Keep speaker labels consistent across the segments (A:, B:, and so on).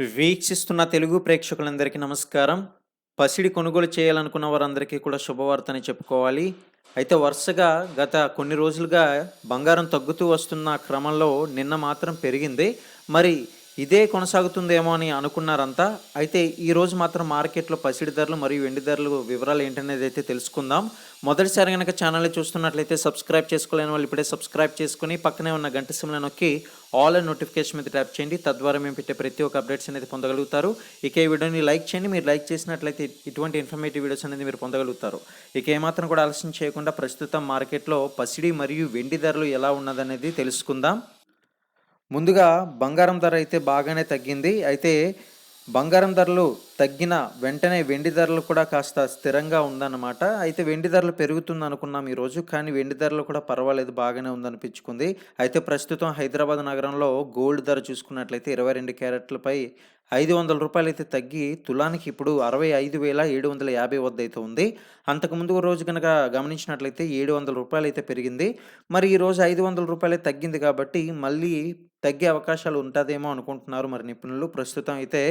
A: వీక్షిస్తున్న తెలుగు ప్రేక్షకులందరికీ నమస్కారం. పసిడి కొనుగోలు చేయాలనుకున్న వారందరికీ కూడా శుభవార్తని చెప్పుకోవాలి. అయితే వరుసగా గత కొన్ని రోజులుగా బంగారం తగ్గుతూ వస్తున్న క్రమంలో నిన్న మాత్రం పెరిగింది. మరి ఇదే కొనసాగుతుందేమో అని అనుకున్నారంతా. అయితే ఈరోజు మాత్రం మార్కెట్లో పసిడి ధరలు మరియు వెండి ధరలు వివరాలు ఏంటనేది అయితే తెలుసుకుందాం. మొదటిసారి కనుక ఛానల్ చూస్తున్నట్లయితే సబ్స్క్రైబ్ చేసుకోలేని వాళ్ళు ఇప్పుడే సబ్స్క్రైబ్ చేసుకుని పక్కనే ఉన్న గంట సిమ్లో నొక్కి ఆల్ అండ్ నోటిఫికేషన్ మీద ట్యాప్ చేయండి. తద్వారా మేము పెట్టే ప్రతి ఒక్క అప్డేట్స్ అనేది పొందగలుగుతారు. ఇక ఈ వీడియోని లైక్ చేయండి. మీరు లైక్ చేసినట్లయితే ఇటువంటి ఇన్ఫర్మేటివ్ వీడియోస్ అనేది మీరు పొందగలుగుతారు. ఇక ఏమాత్రం కూడా ఆలస్యం చేయకుండా ప్రస్తుతం మార్కెట్లో పసిడి మరియు వెండి ధరలు ఎలా ఉన్నదనేది తెలుసుకుందాం. ముందుగా బంగారం ధర అయితే బాగానే తగ్గింది. అయితే బంగారం ధరలు తగ్గిన వెంటనే వెండి ధరలు కూడా కాస్త స్థిరంగా ఉందన్నమాట. అయితే వెండి ధరలు పెరుగుతుంది అనుకున్నాం ఈరోజు కానీ వెండి ధరలు కూడా పర్వాలేదు బాగానే ఉందనిపించుకుంది. అయితే ప్రస్తుతం హైదరాబాద్ నగరంలో గోల్డ్ ధర చూసుకున్నట్లయితే ఇరవై రెండు క్యారెట్లపై ఐదు వందల రూపాయలు అయితే తగ్గి తులానికి ఇప్పుడు అరవై ఐదు వేల ఏడు వందల యాభై వద్ద అయితే ఉంది. అంతకుముందు రోజు కనుక గమనించినట్లయితే ఏడు వందల రూపాయలు అయితే పెరిగింది. మరి ఈ రోజు ఐదు వందల రూపాయలే తగ్గింది కాబట్టి మళ్ళీ తగ్గే అవకాశాలు ఉంటుందేమో అనుకుంటున్నారు మరి నిపుణులు. ప్రస్తుతం అయితే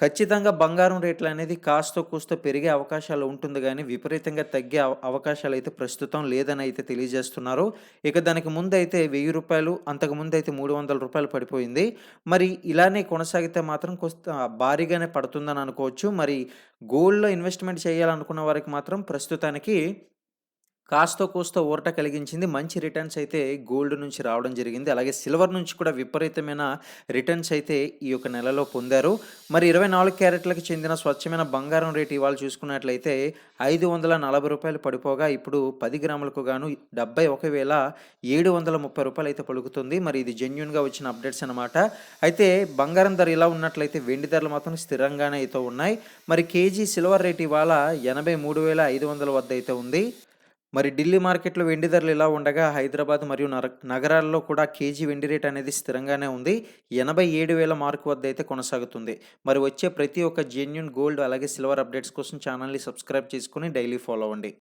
A: ఖచ్చితంగా బంగారం రేట్లు అనేది కాస్తో కూస్తో పెరిగే అవకాశాలు ఉంటుంది కానీ విపరీతంగా తగ్గే అవ అవకాశాలు అయితే ప్రస్తుతం లేదని అయితే తెలియజేస్తున్నారు. ఇక దానికి ముందు అయితే వెయ్యి రూపాయలు అంతకు ముందు అయితే మూడు వందల రూపాయలు పడిపోయింది. మరి ఇలానే కొనసాగితే మాత్రం కొంత భారీగానే పడుతుందని అనుకోవచ్చు. మరి గోల్డ్లో ఇన్వెస్ట్మెంట్ చేయాలనుకున్న వారికి మాత్రం ప్రస్తుతానికి కాస్తో కూస్తో ఊరట కలిగించింది. మంచి రిటర్న్స్ అయితే గోల్డ్ నుంచి రావడం జరిగింది. అలాగే సిల్వర్ నుంచి కూడా విపరీతమైన రిటర్న్స్ అయితే ఈ యొక్క నెలలో పొందారు. మరి ఇరవై నాలుగు క్యారెట్లకు చెందిన స్వచ్ఛమైన బంగారం రేటు ఇవాళ చూసుకున్నట్లయితే ఐదు వందల నలభై రూపాయలు పడిపోగా ఇప్పుడు పది గ్రాములకు గాను డెబ్బై ఒక వేల ఏడు వందల ముప్పై రూపాయలు అయితే పలుకుతుంది. మరి ఇది జెన్యున్గా వచ్చిన అప్డేట్స్ అనమాట అయితే బంగారం ధర ఇలా ఉన్నట్లయితే వెండి ధరలు మాత్రం స్థిరంగానే అయితే ఉన్నాయి. మరి కేజీ సిల్వర్ రేటు ఇవాళ ఎనభై మూడు వేల ఐదు వందల వద్ద అయితే ఉంది. మరి ఢిల్లీ మార్కెట్లో వెండి ధరలు ఇలా ఉండగా హైదరాబాద్ మరియు నర నగరాల్లో కూడా కేజీ వెండి రేట్ అనేది స్థిరంగానే ఉంది. ఎనభై ఏడు వేల మార్కు వద్ద అయితే కొనసాగుతుంది. మరి వచ్చే ప్రతి ఒక్క జెన్యున్ గోల్డ్ అలాగే సిల్వర్ అప్డేట్స్ కోసం ఛానల్ని సబ్స్క్రైబ్ చేసుకుని డైలీ ఫాలో అవ్వండి.